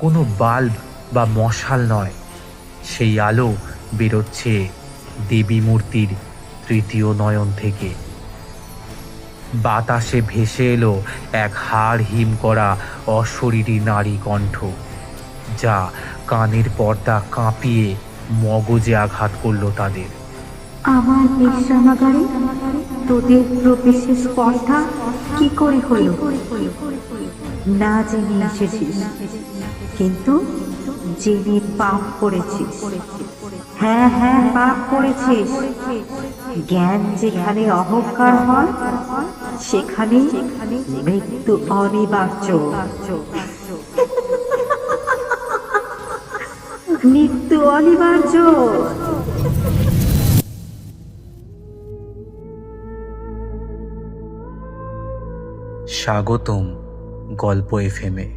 কোনো বাল্ব বা মশাল নয়। সেই আলো বেরোচ্ছে দেবী মূর্তির তৃতীয় নয়ন থেকে। বাতাসে ভেসে এলো এক হাড় হিম করা অশরীরী নারী কণ্ঠ, যা কানের পর্দা কাঁপিয়ে মগজে আঘাত করল তাদের। আমার বিশ্রামাগারে তোদের প্রবেশের স্পর্ধা কি করে হলো? না জেনে এসেছিস, কিন্তু জেনে পাপ করেছিস। হ্যাঁ হ্যাঁ পাপ করেছিস। জ্ঞান যেখানে অহংকার হয়, সেখানে মৃত্যু অনিবার্য। মৃত্যু অনিবার্য। স্বাগতম। গল্প এফএমে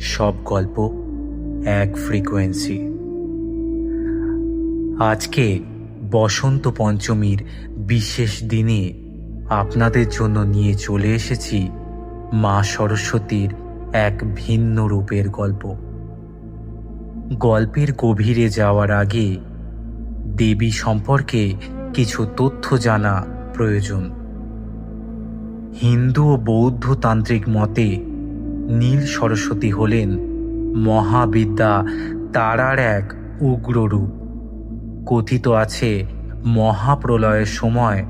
সব গল্প এক ফ্রিকোয়েন্সি আজকে বসন্ত পঞ্চমীর বিশেষ দিনে আপনাদের জন্য নিয়ে চলে এসেছি মা সরস্বতীর এক ভিন্ন রূপের গল্প। গল্পের গভীরে যাওয়ার আগে দেবী সম্পর্কে কিছু তথ্য জানা প্রয়োজন। হিন্দু ও বৌদ্ধ তান্ত্রিক মতে নীল সরস্বতী হলেন মহাবিদ্যা তারার এক উগ্র রূপ। কথিত আছে, মহাপ্রলয়ের সময়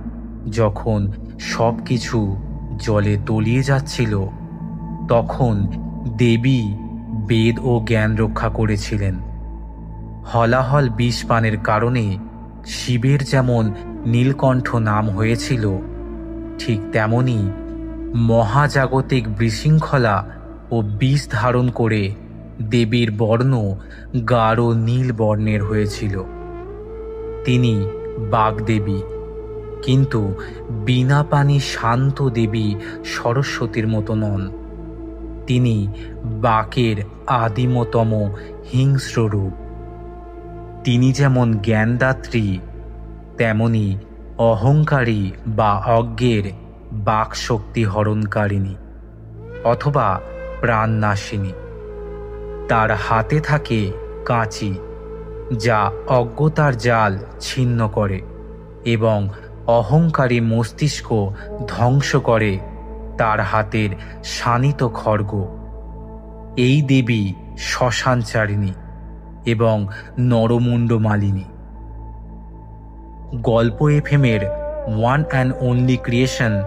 যখন সব কিছু জলে তলিয়ে যাচ্ছিল, তখন দেবী বেদ ও জ্ঞান রক্ষা করেছিলেন। হলাহল বিষ পানের কারণে শিবের যেমন নীলকণ্ঠ নাম হয়েছিল ঠিক তেমনি মহাজাগতিক বিশৃঙ্খলা ও বিষ ধারণ করে দেবীর বর্ণ গাঢ় নীল বর্ণের হয়েছিল। তিনি বাগদেবী, কিন্তু বিনা পানি শান্ত দেবী সরস্বতীর মতো নন। তিনি বাকের আদিমতম হিংস্র রূপ। তিনি যেমন জ্ঞানদাত্রী, তেমনি অহংকারী বা অজ্ঞের বাকশক্তি হরণকারিণী অথবা প্রাণনাশিনী। তার হাতে থাকে কাঁচি, যা অজ্ঞতার জাল ছিন্ন করে এবং অহংকারী মস্তিষ্ক ধ্বংস করে তার হাতের শানিত খড়গ এই দেবী শ্মশানচারিণী এবং নরমুণ্ড মালিনী গল্প এফএমের ওয়ান অ্যান্ড অনলি ক্রিয়েশন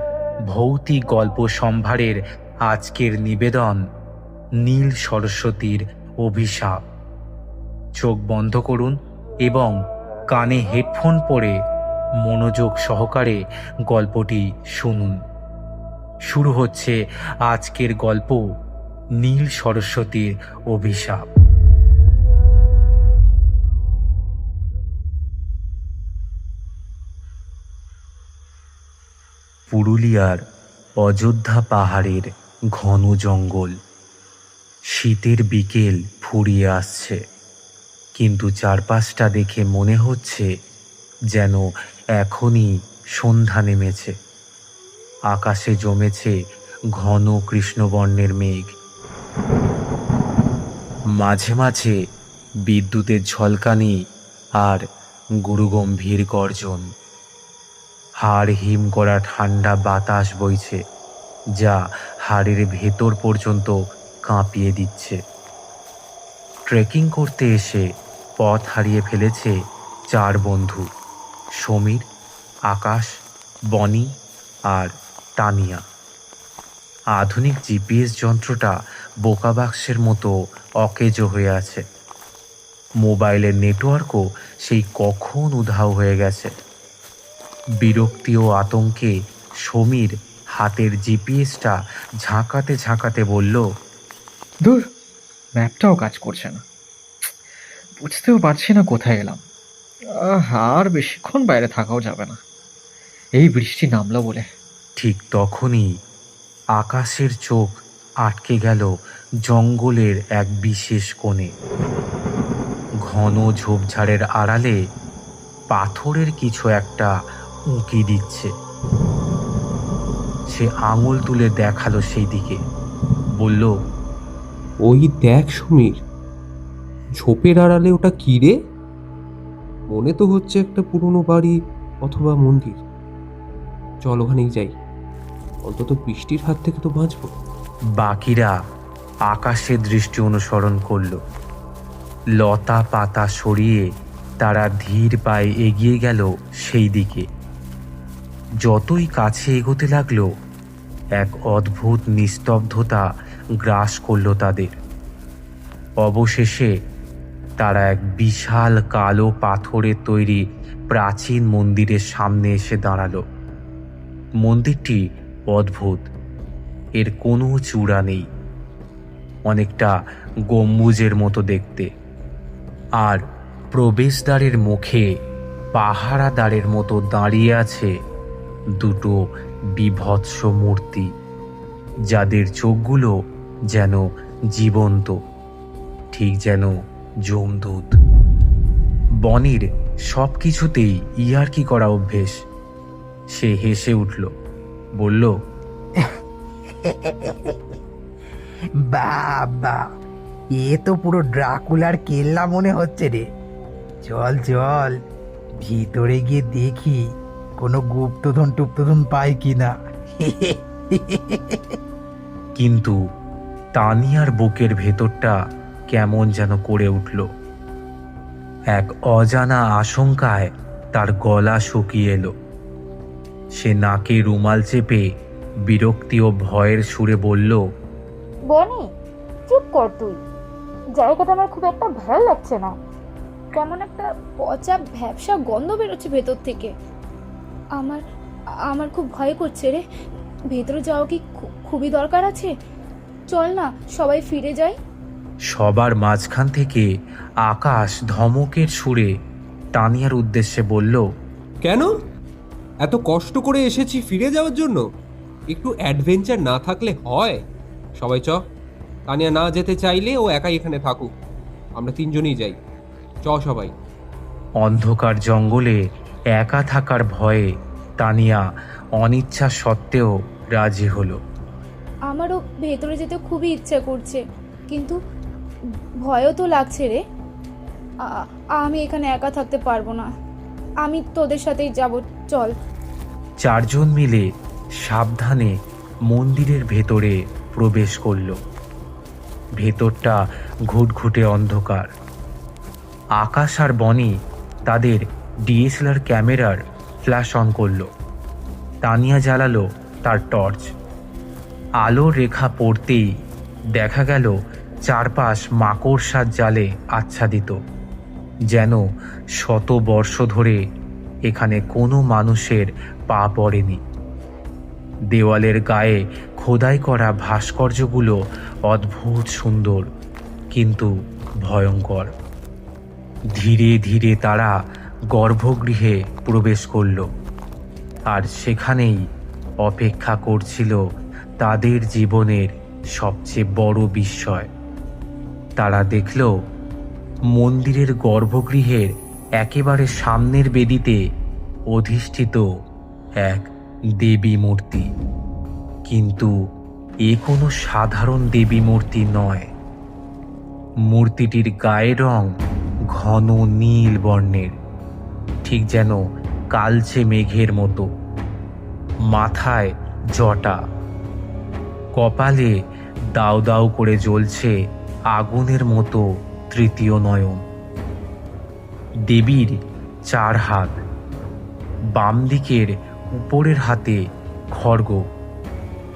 ভৌতিক গল্প সম্ভারের আজকের নিবেদন, নীল সরস্বতীর অভিশাপ। চোখ বন্ধ করুন এবং কানে হেডফোন পরে মনোযোগ সহকারে গল্পটি শুনুন। শুরু হচ্ছে আজকের গল্প, নীল সরস্বতীর অভিশাপ। পুরুলিয়ার অযোধ্যা পাহাড়ের ঘন জঙ্গল। শীতের বিকেল ফুরিয়ে আসছে, কিন্তু চারপাশটা দেখে মনে হচ্ছে যেন এখনই সন্ধ্যা নেমেছে। আকাশে জমেছে ঘন কৃষ্ণবর্ণের মেঘ। মাঝে মাঝে বিদ্যুতের ঝলকানি আর গুরুগম্ভীর গর্জন। হাড় হিম করা ঠান্ডা বাতাস বইছে, যা হাড়ের ভেতর পর্যন্ত কাঁপিয়ে দিচ্ছে। ট্রেকিং করতে এসে পথ হারিয়ে ফেলেছে চার বন্ধু, সমীর, আকাশ, বনি আর তানিয়া। আধুনিক জিপিএস যন্ত্রটা বোকাবাক্সের মতো অকেজো হয়ে আছে। মোবাইলের নেটওয়ার্কও সেই কখন উধাও হয়ে গেছে। বিরক্তি ও আতঙ্কে সমীর হাতের জিপিএসটা ঝাঁকাতে ঝাঁকাতে বলল দূর ম্যাপটাও কাজ করছে না। বুঝতেও পারছি না কোথায় এলাম। আহ, আর বেশিক্ষণ বাইরে থাকাও যাবে না। এই বৃষ্টি নামলো বলে। ঠিক তখনই আকাশের চোখ আটকে গেল জঙ্গলের এক বিশেষ কোণে। ঘন ঝোপঝাড়ের আড়ালে পাথরের কিছু একটা উঁকি দিচ্ছে। সে আঙুল তুলে দেখাল সেই দিকে বলল ওই দেখ সমীর ঝোপের আড়ালে ওটা কি রে? মনে তো হচ্ছে একটা পুরনো বাড়ি অথবা মন্দির। চল ওখানেই যাই। অন্তত বৃষ্টির হাত থেকে তো বাঁচবো। বাকিরা আকাশের দৃষ্টি অনুসরণ করল। লতা পাতা সরিয়ে তারা ধীর পায়ে এগিয়ে গেল সেই দিকে যতই কাছে এগোতে লাগল, এক অদ্ভুত নিস্তব্ধতা গ্রাস করল তাদের। অবশেষে তারা এক বিশাল কালো পাথরের তৈরি প্রাচীন মন্দিরের সামনে এসে দাঁড়াল। মন্দিরটি অদ্ভুত, এর কোনো চূড়া নেই, অনেকটা গম্বুজের মতো দেখতে। আর প্রবেশদ্বারের মুখে পাহারাদারের মতো দাঁড়িয়ে আছে দুটো বিভৎস মূর্তি, যাদের চোখগুলো যেন জীবন্ত, ঠিক যেন যমদূত। বনির সব কিছুতেই ইয়ার ইয়ার্কি করা অভ্যেস? সে হেসে উঠল, বলল, বাবা, এ তো পুরো ড্রাকুলার কেল্লা মনে হচ্ছে রে। চল চল, ভিতরে গিয়ে দেখি। কোনো গুপ্তধন টুপ্তধন পাই কি না? কিন্তু তানিয়ার বুকের ভেতরটা কেমন যেন করে উঠল। এক অজানা আশঙ্কায় তার গলা শুকিয়ে এলো। সে নাকে রুমাল চেপে বিরক্তি ও ভয়ের সুরে বলল বনি চুপ কর তুই। জায়গাটা আমার খুব একটা ভালো লাগছে না। কেমন একটা পচা ভ্যাবসা গন্ধ বেরোচ্ছে ভেতর থেকে। আমার আমার খুব ভয় করছে রে। ভেতরে যাওয়া কি খুবই দরকার আছে? চল না সবাই ফিরে যাই। সবার মাঝখান থেকে আকাশ ধমকের সুরে তানিয়ার উদ্দেশ্যে বলল কেন? এত কষ্ট করে এসেছি ফিরে যাওয়ার জন্য? একটু অ্যাডভেঞ্চার না থাকলে হয়। সবাই চ। তানিয়া না যেতে চাইলে ও একাই এখানে থাকুক। আমরা তিনজনই যাই। চ সবাই। অন্ধকার জঙ্গলে একা থাকার ভয়ে তানিয়া অনিচ্ছা সত্ত্বেও রাজি হলো। আমারও ভেতরে যেতে খুবই ইচ্ছা করছে কিন্তু ভয়ও তো লাগছে রে। আ- আমি এখানে একা থাকতে পারব না। আমি তোদের সাথেই যাব চল। চারজন মিলে সাবধানে মন্দিরের ভেতরে প্রবেশ করল। ভেতরটা ঘুটঘুটে অন্ধকার। আকাশ আর বনি তাদের ডিএসএলআর ক্যামেরার ফ্ল্যাশ অন করল। তানিয়া জ্বালালো তার টর্চ। আলোর রেখা পড়তেই দেখা গেল চারপাশ মাকড়সার জালে আচ্ছাদিত, যেন শত বর্ষ ধরে এখানে কোনো মানুষের পা পড়েনি। দেওয়ালের গায়ে খোদাই করা ভাস্কর্যগুলো অদ্ভুত সুন্দর, কিন্তু ভয়ঙ্কর। ধীরে ধীরে তারা গর্ভগৃহে প্রবেশ করল। আর সেখানেই অপেক্ষা করছিল তাদের জীবনের সবচেয়ে বড় বিস্ময়। তারা দেখল, মন্দিরের গর্ভগৃহের একেবারে সামনের বেদিতে অধিষ্ঠিত এক দেবী মূর্তি। কিন্তু এ কোনো সাধারণ দেবী মূর্তি নয়। মূর্তিটির গায়ের রং ঘন নীল বর্ণের। ঠিক যেন কালচে মেঘের মতো। মাথায় জটা। কপালে দাউ দাউ করে জ্বলছে আগুনের মতো তৃতীয় নয়ন। দেবীর চার হাত। বাম দিকের উপরের হাতে খড়গ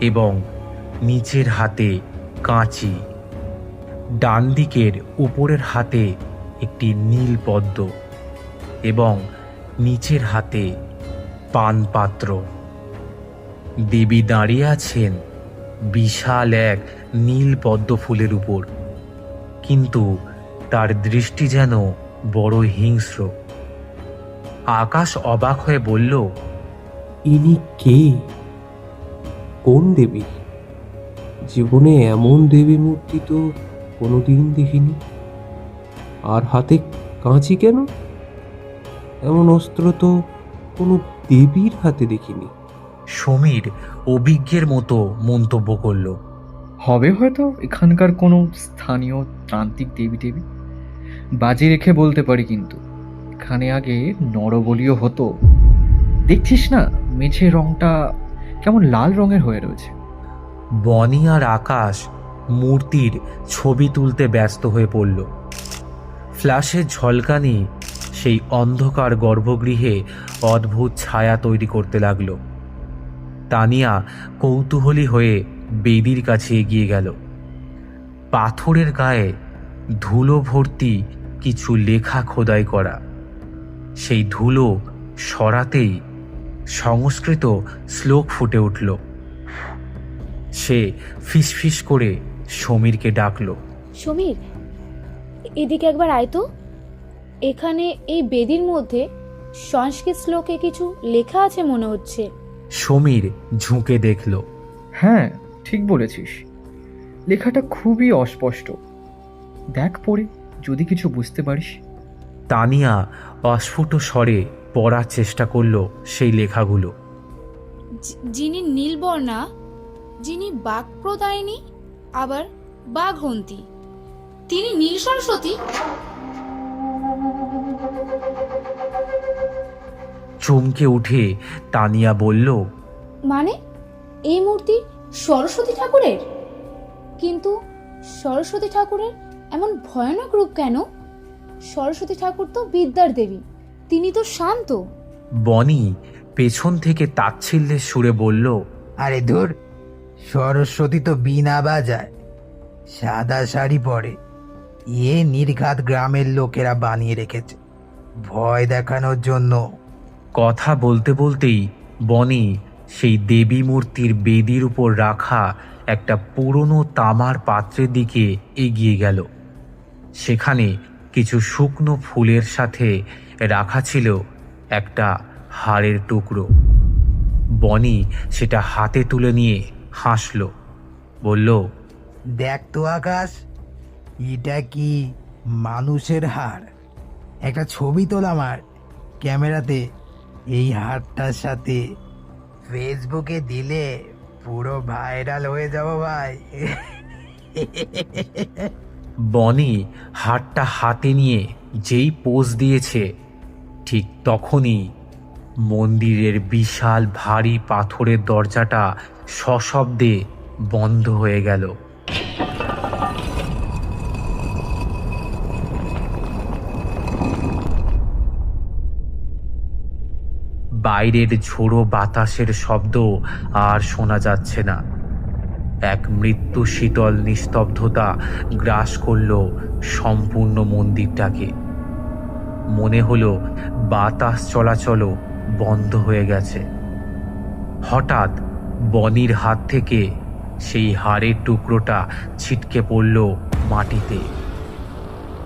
এবং নিচের হাতে কাঁচি। ডান দিকের উপরের হাতে একটি নীল পদ্ম এবং নিচের হাতে পানপাত্র। দেবী দাঁড়িয়ে আছেন বিশাল এক নীল পদ্ম ফুলের উপর। কিন্তু তার দৃষ্টি যেন বড় হিংস্র। আকাশ অবাক হয়ে বলল, ইনি কে? কোন দেবী? জীবনে এমন দেবী মূর্তি তো কোনোদিন দেখিনি। আর হাতে কাঁচি কেন? এমন অস্ত্র তো কোনো দেবীর হাতে দেখিনি। সমীর অভিজ্ঞের মতো মন্তব্য করল। হবে হয়তো এখানকার কোনো স্থানীয় তান্ত্রিক দেবী দেবী বাজি রেখে বলতে পারি কিন্তু এখানে আগে নরবলিও হতো। দেখছিস না মেঝে রংটা কেমন লাল রঙের হয়ে রয়েছে। বনি আর আকাশ মূর্তির ছবি তুলতে ব্যস্ত হয়ে পড়ল। ফ্ল্যাশের ঝলকানি সেই অন্ধকার গর্ভগৃহে অদ্ভুত ছায়া তৈরি করতে লাগল। তানিয়া কৌতূহলী হয়ে বেদির কাছে এগিয়ে গেল। পাথরের গায়ে ধুলো ভর্তি কিছু লেখা খোদাই করা। সেই ধুলো সরাতেই সংস্কৃত শ্লোক ফুটে উঠল। সে ফিসফিস করে সমীরকে ডাকল। সমীর, এদিকে একবার আয় তো। এখানে এই বেদির মধ্যে সংস্কৃত শ্লোকে কিছু লেখা আছে মনে হচ্ছে। সমীর ঝুঁকে দেখল। হ্যাঁ ঠিক বলেছিস। লেখাটা খুবই অস্পষ্ট। দেখ পড়ে যদি কিছু বুঝতে পারিস। তানিয়া অস্ফুট স্বরে পড়ার চেষ্টা করল সেই লেখাগুলো। যিনি নীলবর্ণা যিনি বাক প্রদায়িনী আবার বাঘন্তি তিনি নীল সরস্বতী। চমকে উঠে তানিয়া বলল মানে এই মূর্তি সরস্বতী ঠাকুরের? কিন্তু সরস্বতী ঠাকুরের এমন ভয়ানক রূপ কেন? সরস্বতী ঠাকুর তো বিদ্যার দেবী তিনি তো শান্ত। বনি পেছন থেকে তাচ্ছিল্যের সুরে বলল আরে ধুর সরস্বতী তো বিনা বাজায় সাদা শাড়ি পরে। এ নির্ঘাত গ্রামের লোকেরা বানিয়ে রেখেছে ভয় দেখানোর জন্য। কথা বলতে বলতেই বনি সেই দেবী মূর্তির বেদির উপর রাখা একটা পুরনো তামার পাত্রের দিকে এগিয়ে গেল। সেখানে কিছু শুকনো ফুলের সাথে রাখা ছিল একটা হাড়ের টুকরো। বনি সেটা হাতে তুলে নিয়ে হাসল। বলল, দেখ তো আকাশ, এটা কি মানুষের হাড়? একটা ছবি তোল আমার ক্যামেরাতে। এই হাড়টার সাথে ফেসবুকে দিলে পুরো ভাইরাল হয়ে যাব ভাই। বনি হাতটা হাতে নিয়ে যেই পোজ দিয়েছে, ঠিক তখনই মন্দিরের বিশাল ভারী পাথরের দরজাটা সশব্দে বন্ধ হয়ে গেল। বাইরের ঝোড়ো বাতাসের শব্দ আর শোনা যাচ্ছে না। এক মৃত্যু শীতল নিস্তব্ধতা গ্রাস করল সম্পূর্ণ মন্দিরটাকে। মনে হলো বাতাস চলাচলও বন্ধ হয়ে গেছে। হঠাৎ বনির হাত থেকে সেই হাড়ের টুকরোটা ছিটকে পড়ল মাটিতে।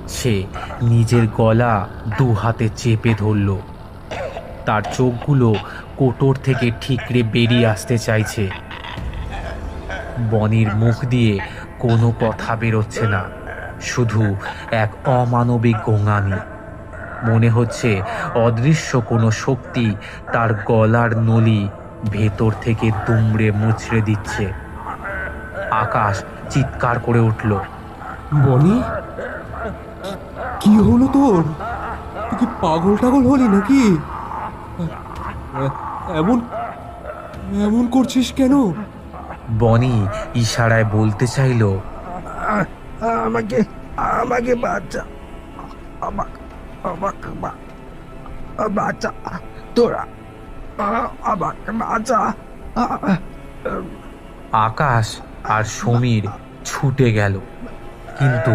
সে নিজের গলা দু হাতে চেপে ধরল। তার চোখগুলো কোটর থেকে ঠিকরে বেরিয়ে আসতে চাইছে। বনির মুখ দিয়ে কোনো কথা বেরোচ্ছে না, শুধু এক অমানবিক গোঙানি মনে হচ্ছে অদৃশ্য কোনো শক্তি তার গলার নলি ভেতর থেকে দুমড়ে মুচড়ে দিচ্ছে। আকাশ চিৎকার করে উঠল, বনি, কি হলো তোর? তুই কি পাগল টাগল হলি নাকি? এমন এমন করছিস কেন? বনি ইশারায় বলতে চাইলো আমাকে আমাকে বাচ্চা আমাকে আমাকে বাচ্চা তোরা আমাকে বাচ্চা আকাশ আর সমীর ছুটে গেল কিন্তু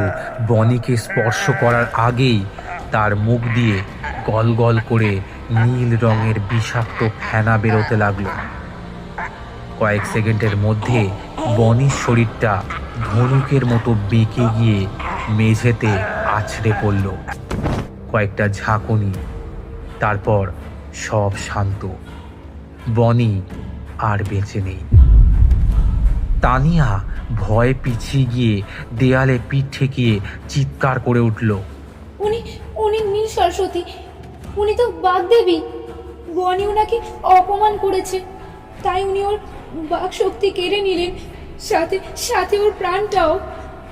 বনিকে স্পর্শ করার আগেই তার মুখ দিয়ে গল গল করে নীল রঙের বিষাক্ত ফেনা বেরোতে লাগল। কয়েক সেকেন্ডের মধ্যে বনির শরীরটা ধনুকের মতো বেঁকে গিয়ে মেঝেতে আছড়ে পড়ল। কয়েকটা ঝাঁকুনি, তারপর সব শান্ত। বনি আর বেঁচে নেই। তানিয়া ভয়ে পিছিয়ে গিয়ে দেয়ালে পিঠ ঠেকিয়ে চিৎকার করে উঠল। উনি উনি নীল সরস্বতী উনি তো বাগদেবী। বনি ওনাকে অপমান করেছে। তাই উনি ওর বাক শক্তি কেড়ে নিলেন সাথে সাথে ওর প্রাণটাও।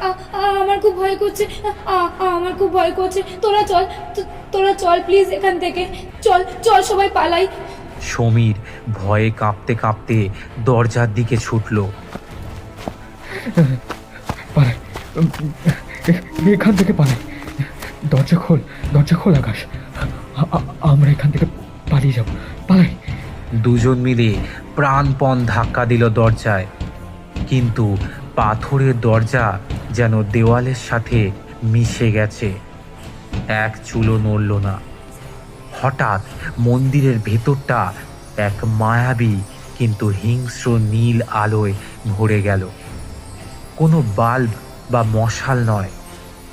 আ- আ- আমার খুব ভয় করছে। আ- আ- আমার খুব ভয় করছে। তোরা চল তোরা চল প্লিজ এখান থেকে। চল চল সবাই পালাই। সমীর ভয়ে কাঁপতে কাঁপতে দরজার দিকে ছুটল। এখান থেকে পালাই। দরজা খোল দরজা খোল আকাশ। আমরা এখান থেকে পালিয়ে যাব। পালাই। দুজন মিলে প্রাণপণ ধাক্কা দিল দরজায়। কিন্তু পাথরের দরজা যেন দেওয়ালের সাথে মিশে গেছে। এক চুলো নড়ল না। হঠাৎ মন্দিরের ভেতরটা এক মায়াবী কিন্তু হিংস্র নীল আলোয় ভরে গেল। কোনো বাল্ব বা মশাল নয়।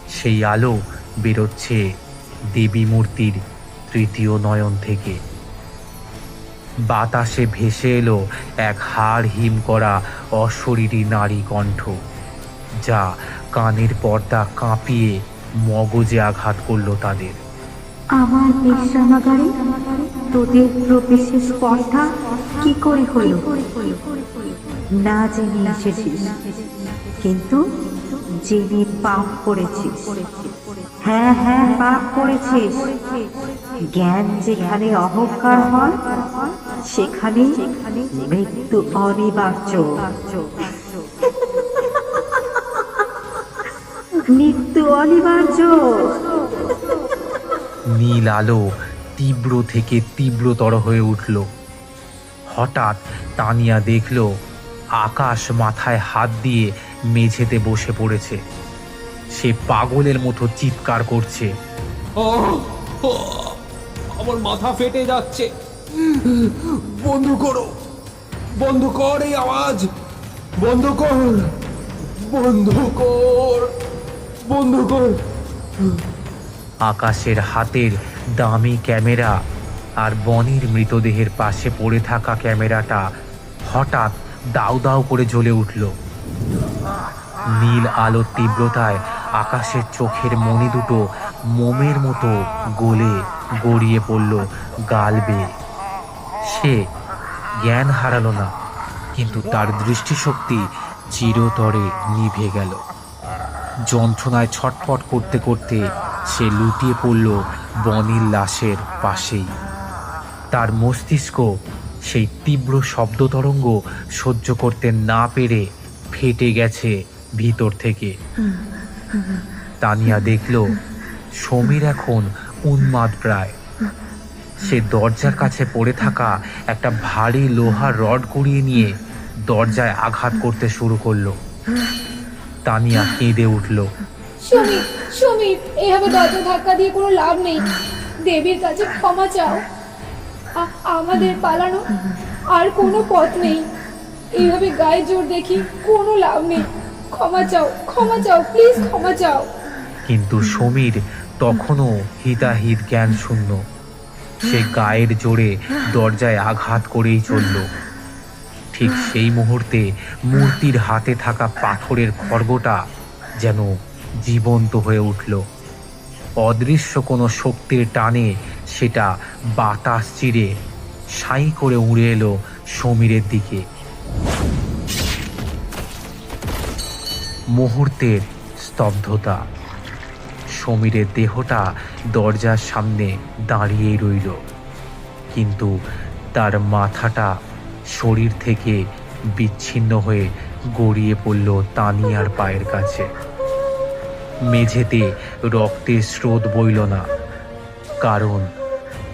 সেই আলো বেরোচ্ছে দেবী মূর্তির তৃতীয় নয়ন থেকে। বাতাসে ভেসে এলো এক হাড় হিম করা অশরীরী নারী কণ্ঠ, যা কানের পর্দা কাঁপিয়ে মগজে আঘাত করল তাদের। আমার বিশ্রামাগারে তোদের প্রবেশের স্পর্ধা কি করে হলো? না জেনে এসেছিস, কিন্তু জেনে পাপ করেছিস। হ্যাঁ হ্যাঁ পাপ করেছিস। জ্ঞান যেখানে অহংকার হয়, সেখানে মৃত্যু অনিবার্য। মৃত্যু অনিবার্য। নীল আলো তীব্র থেকে তীব্রতর হয়ে উঠল। হঠাৎ তানিয়া দেখল, আকাশ মাথায় হাত দিয়ে মেঝেতে বসে পড়েছে। সে পাগলের মতো চিৎকার করছে! আমার মাথা ফেটে যাচ্ছে। বন্ধ করো। বন্ধ কর এই আওয়াজ। বন্ধ কর। বন্ধ কর। বন্ধ কর। আকাশের হাতের দামি ক্যামেরা আর বনির মৃতদেহের পাশে পড়ে থাকা ক্যামেরাটা হঠাৎ দাউ দাউ করে জ্বলে উঠল। নীল আলোর তীব্রতায় আকাশের চোখের মণি দুটো মোমের মতো গলে গড়িয়ে পড়ল গাল বেয়ে। সে জ্ঞান হারালো না, কিন্তু তার দৃষ্টিশক্তি চিরতরে নিভে গেল। যন্ত্রণায় ছটফট করতে করতে সে লুটিয়ে পড়ল বনির লাশের পাশেই। তার মস্তিষ্ক সেই তীব্র শব্দ তরঙ্গ সহ্য করতে না পেরে ফেটে গেছে ভিতর থেকে। তানিয়া দেখল, সমীর এখন উন্মাদ প্রায়। সে দরজার কাছে পড়ে থাকা একটা ভারী লোহার রড কুড়িয়ে নিয়ে দরজায় আঘাত করতে শুরু করল। তানিয়া কেঁদে উঠল। সমীর এভাবে দরজা ধাক্কা দিয়ে কোনো লাভ নেই। দেবীর কাছে ক্ষমা চাও। আমাদের পালানো আর কোনো পথ নেই। এইভাবে গায়ে জোর দেখি কোনো লাভ নেই। ক্ষমা চাও ক্ষমা চাও প্লিজ ক্ষমা চাও। কিন্তু সমীর তখনও হিতাহিত জ্ঞান শূন্য সে গায়ের জোরে দরজায় আঘাত করেই চলল। ঠিক সেই মুহূর্তে মূর্তির হাতে থাকা পাথরের খড়গটা যেন জীবন্ত হয়ে উঠল। অদৃশ্য কোনো শক্তির টানে সেটা বাতাস চিরে সাই করে উড়ে এলো সমীরের দিকে। মুহূর্তের স্তব্ধতা। সমীরের দেহটা দরজার সামনে দাঁড়িয়েই রইল। কিন্তু তার মাথাটা শরীর থেকে বিচ্ছিন্ন হয়ে গড়িয়ে পড়ল তানিয়ার পায়ের কাছে। মেঝেতে রক্তের স্রোত বইল না, কারণ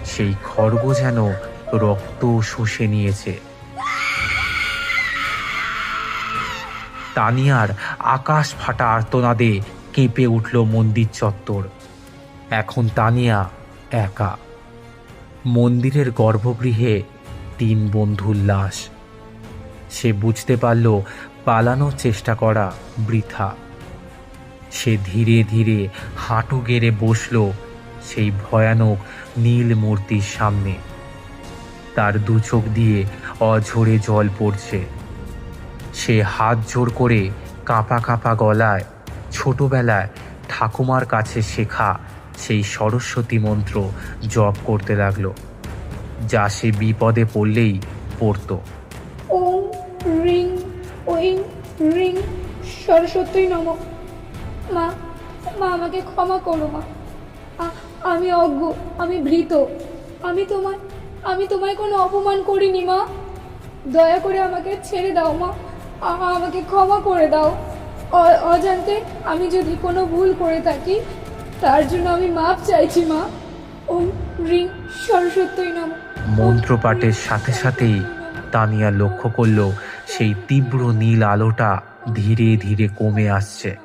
সেই খড়গ যেন রক্ত শুষে নিয়েছে। তানিয়ার আকাশ ফাটা আর্তনাদে কেঁপে উঠল মন্দির চত্বর। এখন তানিয়া একা। মন্দিরের গর্ভগৃহে তিন বন্ধুর লাশ। সে বুঝতে পারল পালানোর চেষ্টা করা বৃথা। সে ধীরে ধীরে হাঁটু গেড়ে বসল সেই ভয়ানক নীল মূর্তির সামনে। তার দু চোখ দিয়ে অঝরে জল পড়ছে। সে হাত জোর করে কাঁপা কাঁপা গলায়, ছোটবেলায় ঠাকুমার কাছে শেখা সেই সরস্বতী মন্ত্র জপ করতে লাগল, যা সে বিপদে পড়লেই পড়তো। ওম রিং রিং, সরস্বতী নম। মা মা, আমাকে ক্ষমা করো, মা। আমি অজ্ঞ, আমি ভীত। আমি তোমায় আমি তোমায় কোনো অপমান করিনি, মা। দয়া করে আমাকে ছেড়ে দাও, মা। আমাকে ক্ষমা করে দাও। অজান্তে আমি যদি কোনো ভুল করে থাকি তার জন্য আমি মাপ চাইছি মা। ওম রিং সরস্বতী নম। মন্ত্রপাঠের সাথে সাথেই তানিয়া লক্ষ্য করল সেই তীব্র নীল আলোটা ধীরে ধীরে কমে আসছে।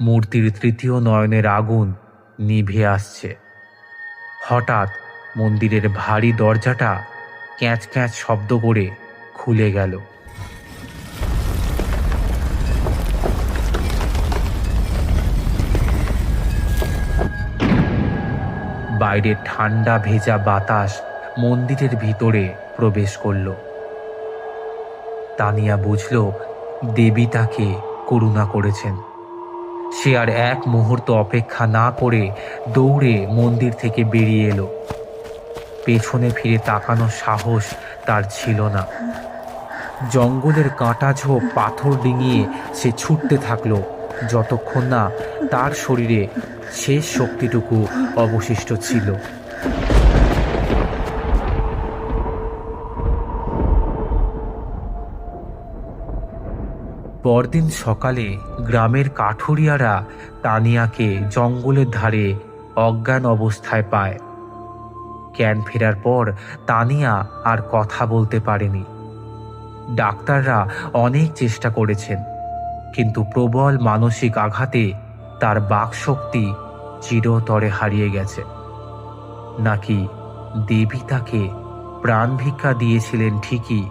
মূর্তির তৃতীয় নয়নের আগুন নিভে আসছে। হঠাৎ মন্দিরের ভারী দরজাটা ক্যাঁচ ক্যাঁচ শব্দ করে খুলে গেল। বাইরে ঠান্ডা ভেজা বাতাস মন্দিরের ভিতরে প্রবেশ করল। তানিয়া বুঝল দেবী তাকে করুণা করেছেন। সে আর এক মুহূর্ত অপেক্ষা না করে দৌড়ে মন্দির থেকে বেরিয়ে এলো। পেছনে ফিরে তাকানোর সাহস তার ছিল না। জঙ্গলের কাঁটা ঝোপ পাথর ডিঙিয়ে সে ছুটতে থাকল। যতক্ষণ না তার শরীরে শেষ শক্তিটুকু অবশিষ্ট ছিল। পরদিন সকালে গ্রামের কাঠুরিয়ারা তানিয়াকে জঙ্গলের ধারে অজ্ঞান অবস্থায় পায়। জ্ঞান ফেরার পর তানিয়া আর কথা বলতে পারেনি। ডাক্তাররা অনেক চেষ্টা করেছেন। কিন্তু প্রবল মানসিক আঘাতে তার বাকশক্তি চিরতরে হারিয়ে গেছে। নাকি দেবী তাকে প্রাণ ভিক্ষা দিয়েছিলেন ঠিকই,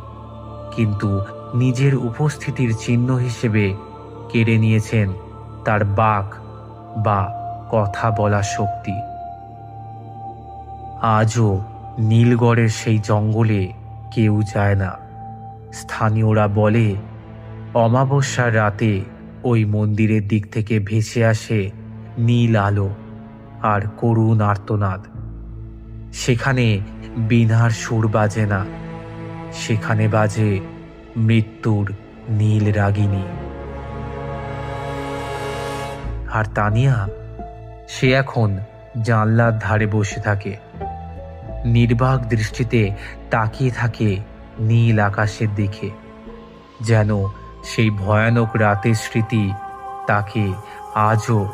কিন্তু নিজের উপস্থিতির চিহ্ন হিসেবে কেড়ে নিয়েছেন তার বাক বা কথা বলা শক্তি। আজও নীলগড়ের সেই জঙ্গলে কেউ যায় না। স্থানীয়রা বলে অমাবস্যার রাতে ওই মন্দিরের দিক থেকে ভেসে আসে নীল আলো আর করুণ আর্তনাদ। সেখানে বিনার সুর বাজে না। সেখানে বাজে মৃত্যুর নীল রাগিনী। আর তানিয়া, সে এখন জানলার ধারে বসে থাকে। নির্বাক দৃষ্টিতে তাকিয়ে থাকে নীল আকাশের দিকে, যেন সেই ভয়ানক রাতের স্মৃতি তাকে আজও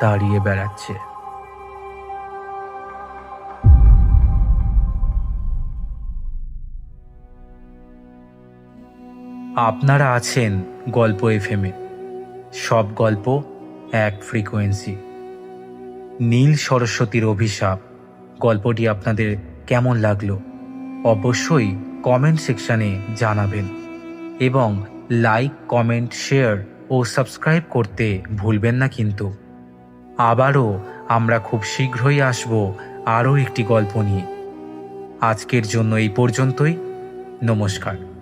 দাঁড়িয়ে বেড়াচ্ছে। আপনারা আছেন গল্প এফএমে সব গল্প এক ফ্রিকোয়েন্সি। নীল সরস্বতীর অভিশাপ গল্পটি আপনাদের কেমন লাগল অবশ্যই কমেন্ট সেকশানে জানাবেন এবং লাইক কমেন্ট শেয়ার ও সাবস্ক্রাইব করতে ভুলবেন না কিন্তু। আবারও আমরা খুব শীঘ্রই আসব আরও একটি গল্প নিয়ে। আজকের জন্য এই পর্যন্তই। নমস্কার।